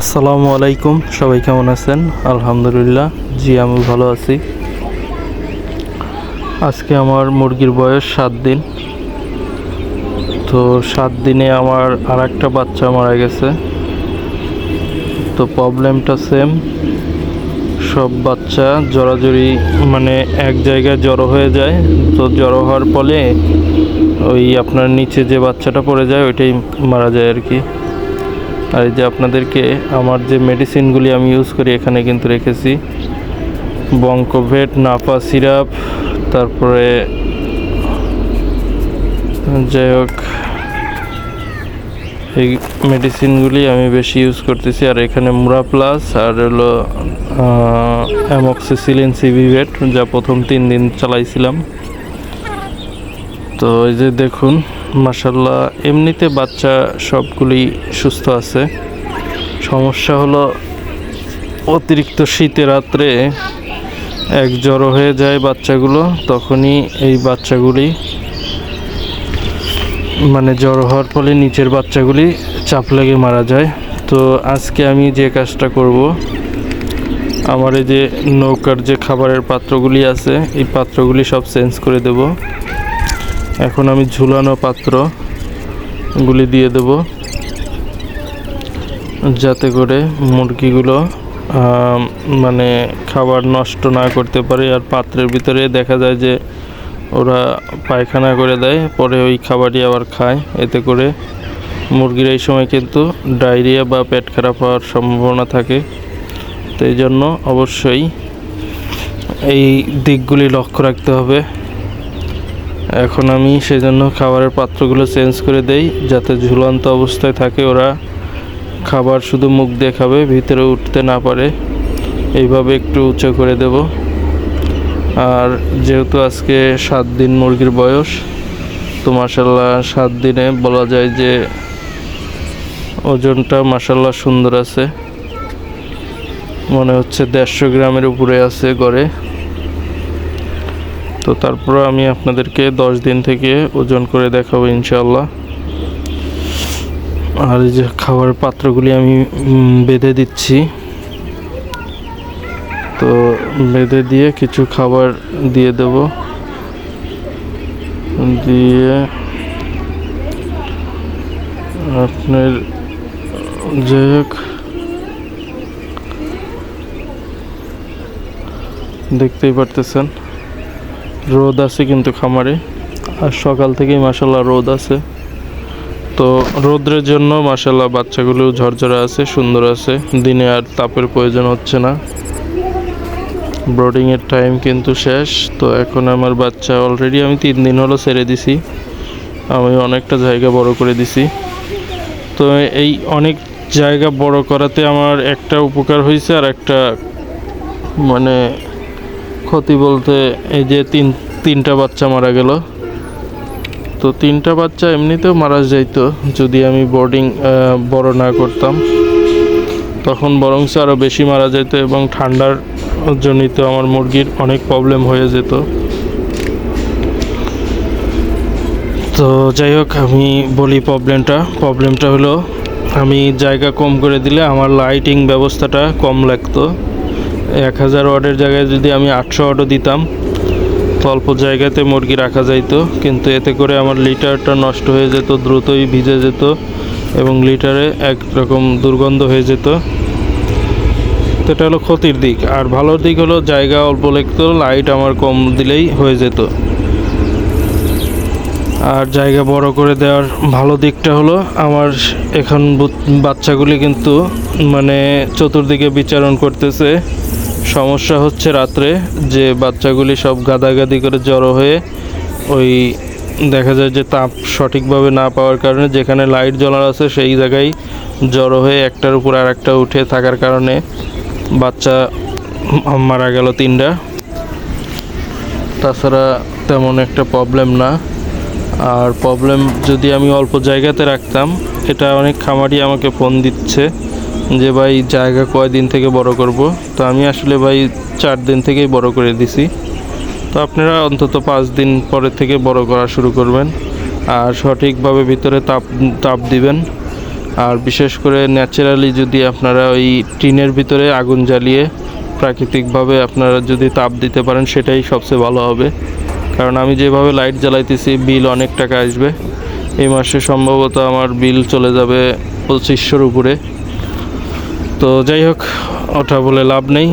আসসালামু আলাইকুম, সবাই কেমন আছেন? আলহামদুলিল্লাহ, জি, আমি ভালো আছি। আজকে আমার মুরগির বয়স সাত দিন। তো সাত দিনে আমার আর একটা বাচ্চা মারা গেছে। তো প্রবলেমটা সেম। সব বাচ্চা জড়াজড়ি মানে এক জায়গায় জড়ো হয়ে যায়। তো জড়ো হওয়ার ফলে ওই আপনার নিচে যে বাচ্চাটা পড়ে যায়, ওইটাই মারা যায় আর কি। আর এই যে আপনাদেরকে আমার যে মেডিসিনগুলি আমি ইউজ করি, এখানে কিন্তু রেখেছি। বঙ্কোভেট নাপা সিরাপ তারপরে যাই হোক, এই মেডিসিনগুলি আমি বেশি ইউজ করতেছি। আর এখানে মুরা প্লাস আর হলো অ্যামক্সিসিলিন সিভিভেট যা প্রথম তিন দিন চালাইছিলাম। তো এই যে দেখুন মাসাল্লাহ এমনিতে বাচ্চা সবগুলি সুস্থ আছে। সমস্যা হলো অতিরিক্ত শীতে রাত্রে এক জড়ো হয়ে যায় বাচ্চাগুলো, তখনই এই বাচ্চাগুলি মানে জড়ো হওয়ার ফলে নিচের বাচ্চাগুলি চাপ লেগে মারা যায়। তো আজকে আমি যে কাজটা করব, আমার এই যে নৌকার যে খাবারের পাত্রগুলি আছে, এই পাত্রগুলি সব চেঞ্জ করে দেব। এখন আমি ঝুলানো পাত্রগুলি দিয়ে দেব, যাতে করে মুরগিগুলো মানে খাবার নষ্ট না করতে পারে। আর পাত্রের ভিতরে দেখা যায় যে ওরা পায়খানা করে দেয়, পরে ওই খাবারই আবার খায়। এতে করে মুরগির এই সময় কিন্তু ডায়রিয়া বা পেট খারাপ হওয়ার সম্ভাবনা থাকে। তো এই জন্য অবশ্যই এই দিকগুলি লক্ষ্য রাখতে হবে। এখন আমি সেজন্য খাবারের পাত্রগুলো চেঞ্জ করে দেই, যাতে ঝুলন্ত অবস্থায় থাকে ওরা। খাবার শুধু মুখ দিয়ে খাবে, ভিতরে উঠতে না পারে। এইভাবে একটু উঁচু করে দেব। আর যেহেতু আজকে সাত দিন মুরগির বয়স, তো মাসাল্লাহ সাত দিনে বলা যায় যে ওজনটা মাসাল্লাহ সুন্দর আছে। মনে হচ্ছে দেড়শো গ্রামের উপরে আছে গড়ে। তো তারপর আমি আপনাদেরকে দশ দিন থেকে ওজন করে দেখাবো ইনশাল্লাহ আর যে খাবার পাত্রগুলি আমি বেঁধে দিচ্ছি। তো বেঁধে দিয়ে কিছু খাবার দিয়ে দেব। দিয়ে আপনার, যাই হোক। দেখতেই পারতেছেন। রোদ আছে কিন্তু খামারে। আর সকাল থেকেই মাসাল্লাহ রোদ আছে। তো রোদ্রের জন্য মাসাল্লাহ বাচ্চাগুলো ঝরঝরে আছে, সুন্দর আছে। দিনে আর তাপের প্রয়োজন হচ্ছে না। ব্রোডিংয়ের টাইম কিন্তু শেষ। তো এখন আমার বাচ্চা অলরেডি আমি তিন দিন হলো ছেড়ে দিছি। আমি অনেকটা জায়গা বড় করে দিছি। তো এই অনেক জায়গা বড় করাতে আমার একটা উপকার হয়েছে আর একটা মানে ক্ষতি বলতে এই যে তিন, তিনটা বাচ্চা মারা গেল। তো তিনটা বাচ্চা এমনিতেও মারা যাইতো, যদি আমি বোর্ডিং বড় না করতাম। তখন বরঞ্চ আরও বেশি মারা যেত এবং ঠান্ডার জনিত আমার মুরগির অনেক প্রবলেম হয়ে যেত। তো যাই হোক, আমি বলি প্রবলেমটা প্রবলেমটা হলো, আমি জায়গা কম করে দিলে আমার লাইটিং ব্যবস্থাটা কম লাগতো। এক হাজার ওয়ার্ডের জায়গায় যদি আমি আটশো ওয়ার্ডও দিতাম, তো অল্প জায়গাতে মুরগি রাখা যাইতো। কিন্তু এতে করে আমার লিটারটা নষ্ট হয়ে যেত, দ্রুতই ভিজে যেত এবং লিটারে একরকম দুর্গন্ধ হয়ে যেত। তো এটা হলো ক্ষতির দিক। আর ভালোর দিক হলো জায়গা অল্প লাগতো লাইট আমার কম দিলেই হয়ে যেত। আর জায়গা বড় করে দেওয়ার ভালো দিকটা হলো আমার এখন বাচ্চাগুলি কিন্তু মানে চতুর্দিকে বিচারণ করতেছে। সমস্যা হচ্ছে রাত্রে, যে বাচ্চাগুলি সব গাদাগাদি করে জড়ো হয়ে ওই দেখা যায় যে তাপ সঠিকভাবে না পাওয়ার কারণে যেখানে লাইট জ্বলার আছে সেই জায়গায় জড়ো হয়ে একটার উপর আর একটা উঠে থাকার কারণে বাচ্চা মারা গেল তিনটা। তাছাড়া তেমন একটা প্রবলেম না। আর প্রবলেম যদি আমি অল্প জায়গাতে রাখতাম, এটা অনেক খামারি আমাকে ফোন দিচ্ছে। যে ভাই জায়গা কয়দিন থেকে বড় করব। তো আমি আসলে ভাই চার দিন থেকেই বড় করে দিছি। তো আপনারা অন্তত পাঁচ দিন পরে থেকে বড় করা শুরু করবেন। আর সঠিকভাবে ভিতরে তাপ তাপ দিবেন। আর বিশেষ করে ন্যাচারালি যদি আপনারা ওই টিনের ভিতরে আগুন জ্বালিয়ে প্রাকৃতিকভাবে আপনারা যদি তাপ দিতে পারেন, সেটাই সবচেয়ে ভালো হবে। কারণ আমি যেভাবে লাইট জ্বালাইতেছি, বিল অনেক টাকা আসবে। এই মাসে সম্ভবত আমার বিল চলে যাবে পঁচিশশোর উপরে। তো যাই হোক ওটা বলে লাভ নেই।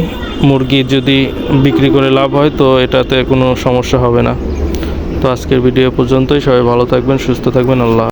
মুরগি যদি বিক্রি করে লাভ হয়, তো এটাতে কোনো সমস্যা হবে না। তো আজকের ভিডিও পর্যন্তই। সবাই ভালো থাকবেন, সুস্থ থাকবেন। আল্লাহ